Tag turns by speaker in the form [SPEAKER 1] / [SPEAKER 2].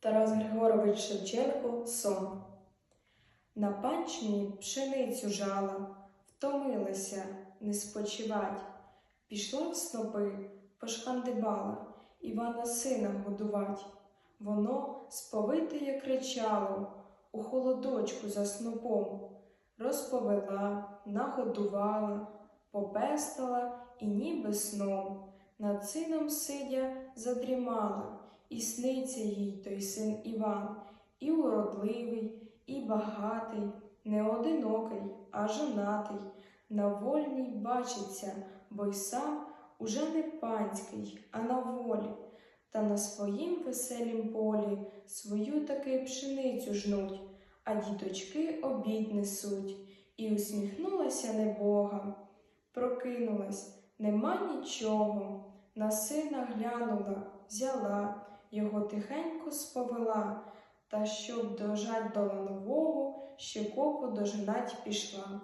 [SPEAKER 1] Тарас Григорович Шевченко Сон. На панчині пшеницю жала, втомилася не спочивать. Пішла в снопи, пошкандибала, Івана сина годувать. Воно сповитеє кричало у холодочку за снопом. Розповела, нагодувала, попестала і ніби сном. Над сином сидя задрімала, і сниться їй той син Іван, і уродливий, і багатий, не одинокий, а жонатий, на вольній бачиться, бо й сам уже не панський, а на волі, та на своїм веселім полі свою таки пшеницю жнуть, а діточки обід несуть, і усміхнулася небога, прокинулась, нема нічого, на сина глянула, взяла, його тихенько сповела, та щоб дожать до ланового, ще копу дожинать пішла.